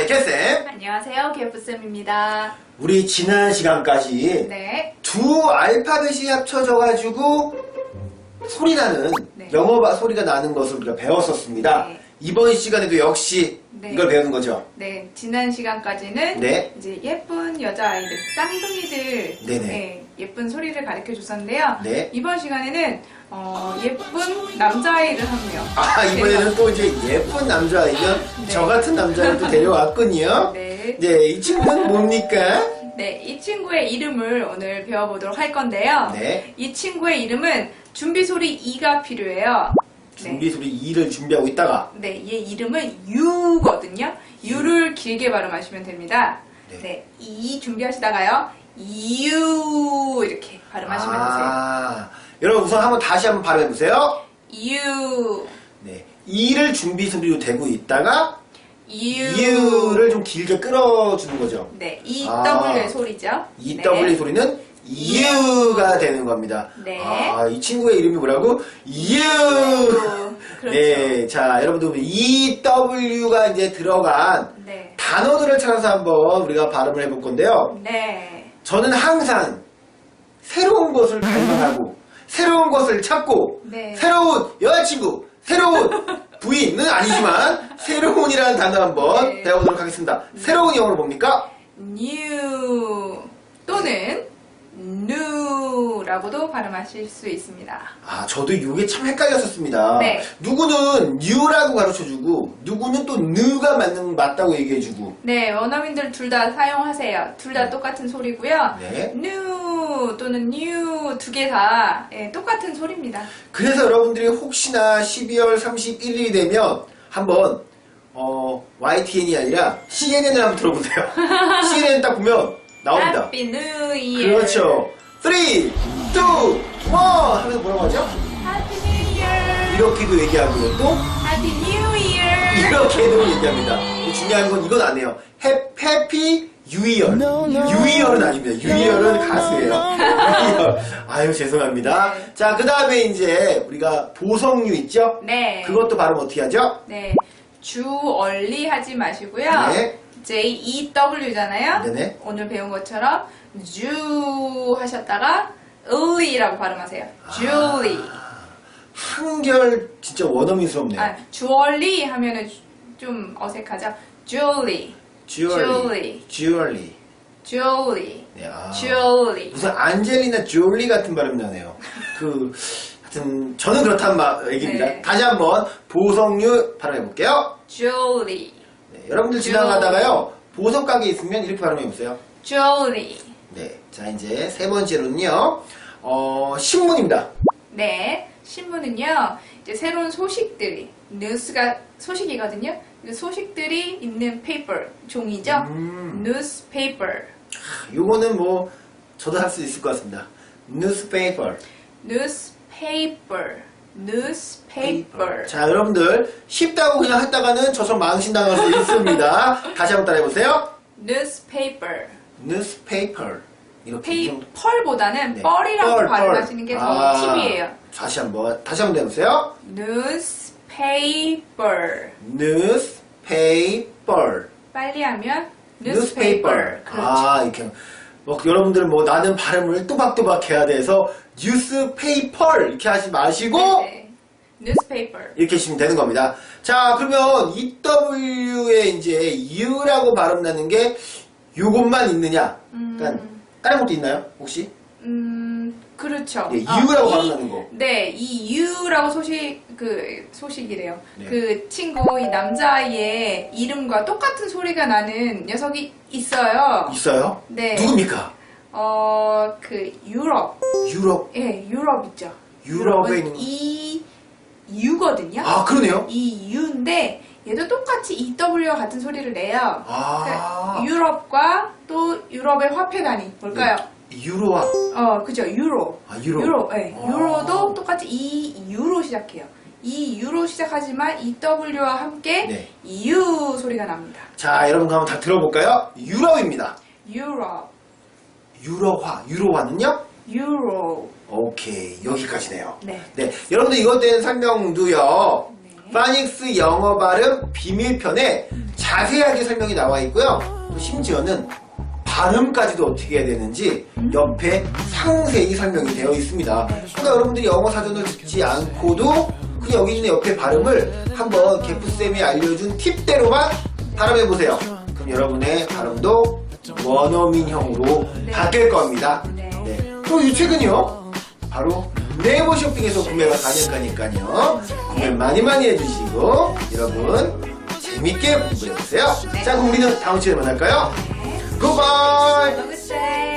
마이 캐쌤. 안녕하세요, 개프쌤입니다. 우리 지난 시간까지 네. 두 알파벳이 합쳐져가지고 소리 나는 네. 영어 바- 소리가 나는 것을 우리가 배웠었습니다. 네. 이번 시간에도 역시 네. 이걸 배우는 거죠. 네, 지난 시간까지는 네. 이제 예쁜 여자아이들, 쌍둥이들 네네. 네, 예쁜 소리를 가르쳐 줬었는데요. 네. 이번 시간에는 어, 예쁜 남자아이를 한 명. 아 이번에는 또 이제 예쁜 남자아이면 네. 저 같은 남자를 또 데려왔군요. 네. 네, 이 친구는 뭡니까? 네, 이 친구의 이름을 오늘 배워보도록 할 건데요. 네. 이 친구의 이름은 준비 소리 이가 필요해요. 준비 소리 2를 준비하고 있다가 네, 얘 이름은 유거든요. 유를 길게 발음하시면 됩니다. 네. 네, 이 준비하시다가요. 유 이렇게 발음하시면 되세요. 아, 여러분 우선 한번 다시 한번 발음해 보세요. 유, 네, 2를 준비 소리로 대고 있다가 유. U를 좀 길게 끌어주는 거죠. 네, 이 아. 소리죠. EW 네. 소리는 U가 되는 겁니다. 네. 아, 이 친구의 이름이 뭐라고? U! 그렇죠. 네, 자, 여러분들 EW가 이제 들어간 네. 단어들을 찾아서 한번 우리가 발음을 해볼 건데요. 네. 저는 항상 새로운 것을 발견하고 새로운 것을 찾고 네. 새로운 여자친구, 새로운 부인은 아니지만 새로운이라는 단어 한번 네. 배워보도록 하겠습니다. 새로운 영어로 뭡니까? new 또는 new라고도 발음하실 수 있습니다. 아, 저도 이게 참 헷갈렸었습니다. 네. 누구는 new라고 가르쳐주고 누구는 또 느가 맞는 맞다고 얘기해주고 네, 원어민들 둘 다 사용하세요. 둘 다 똑같은 소리고요. 네. new 또는 new 두 개다 예, 똑같은 소리입니다. 그래서 여러분들이 혹시나 12월 31일이 되면 한번 어, YTN이 아니라 CNN을 한번 들어보세요. CNN 딱 보면 나옵니다. Happy New Year. 그렇죠. 3, 2, 1 하면서 뭐라고 하죠? Happy New Year. 이렇게도 얘기하고요. 또 Happy New Year. 이렇게도 얘기합니다. 중요한 건 이건 아니에요. 해, 해피 유이얼. 유이얼은 아닙니다. 유이얼은 가수예요. 유이얼. 아유, 죄송합니다. 네. 자, 그 다음에 이제 우리가 보성유 있죠? 네. 그것도 발음 어떻게 하죠? 네. 주 얼리 하지 마시고요. 네. J E W잖아요. 네네. 오늘 배운 것처럼 주 하셨다가 early라고 발음하세요. Julie. 한결 진짜 원어민스럽네요. 아, 주얼리 하면은 주- 좀 어색하죠. Julie. 주얼리. 주얼리. Julie. 네, 아. Julie. 무슨 안젤리나 졸리 같은 발음 나네요. 그, 하여튼, 저는 그렇단 말, 얘기입니다. 네. 다시 한번 보성유 발음해 볼게요. Julie. 네, 여러분들 지나가다가요, 보석 가게 있으면 이렇게 발음해 보세요. Julie. 네. 자, 이제 세 번째로는요, 어, 신문입니다. 네. 신문은요, 이제 새로운 소식들이, 뉴스가 소식이거든요. 그 소식들이 있는 페이퍼, 종이죠. 음. newspaper. 요거는 뭐, 저도 할 수 있을 것 같습니다. newspaper. newspaper. Newspaper. 자, 여러분들, 쉽다고 그냥 했다가는 저처럼 망신당할 수 있습니다. 다시 한번 따라해보세요. newspaper. newspaper. 이렇게 좀 페이펄보다는 네. 뻘이라고 뻘, 발음하시는 뻘. 게더 아, 팁이에요. 다시 한번 다시 한번 해보세요. newspaper. newspaper. 빨리 하면 newspaper. 그렇죠. 아 이렇게 뭐 여러분들 뭐 나는 발음을 또박또박 해야 돼서 newspaper 이렇게 하지 마시고 네. newspaper. 이렇게 하시면 되는 겁니다. 자 그러면 EW에 이제 U라고 발음 나는 게 요것만 있느냐? 그러니까 다른 것도 있나요 혹시? 음, 그렇죠. 예, 아, U라고 이- 발음하는 거. 네, 이 U라고 소식, 그, 소식이래요. 네. 그 친구, 이 남자아이의 이름과 똑같은 소리가 나는 녀석이 있어요. 있어요? 네. 누굽니까? 어, 그, 유럽. 유럽. 예, 유럽 있죠. 유럽에 있는- 이 U거든요. 아 그러네요. 이 U인데, 얘도 똑같이 EW와 같은 소리를 내요. 아. 그러니까 유럽과 또 유럽의 화폐 단위. 뭘까요? 네. 유로와 어, 그죠. 유로. 아, 유로. 유로. 네. 아. 유로도 똑같이 이 유로 시작해요. 이 유로 시작하지만 EW와 함께 네. U 소리가 납니다. 자, 여러분 그럼 다 들어볼까요? 유럽입니다. 유럽. 유로화. 유로화는요? 유로. 오케이. 여기까지네요. 네. 네. 여러분들 이것 대한 설명도요. 네. 파닉스 영어 발음 비밀편에 자세하게 설명이 나와 있고요. 또 심지어는 발음까지도 어떻게 해야 되는지 옆에 상세히 설명이 되어 있습니다. 그러니까 여러분들이 영어 사전을 듣지 않고도 그냥 여기 있는 옆에 발음을 한번 개프쌤이 알려준 팁대로만 발음해 보세요. 그럼 여러분의 발음도 원어민형으로 네. 바뀔 겁니다. 네. 또이 책은요, 바로 네이버 쇼핑에서 구매가 가능하니까요. 구매 많이 많이 해주시고, 여러분, 재밌게 공부해보세요. 네. 자, 그럼 우리는 다음 시간에 만날까요? 네.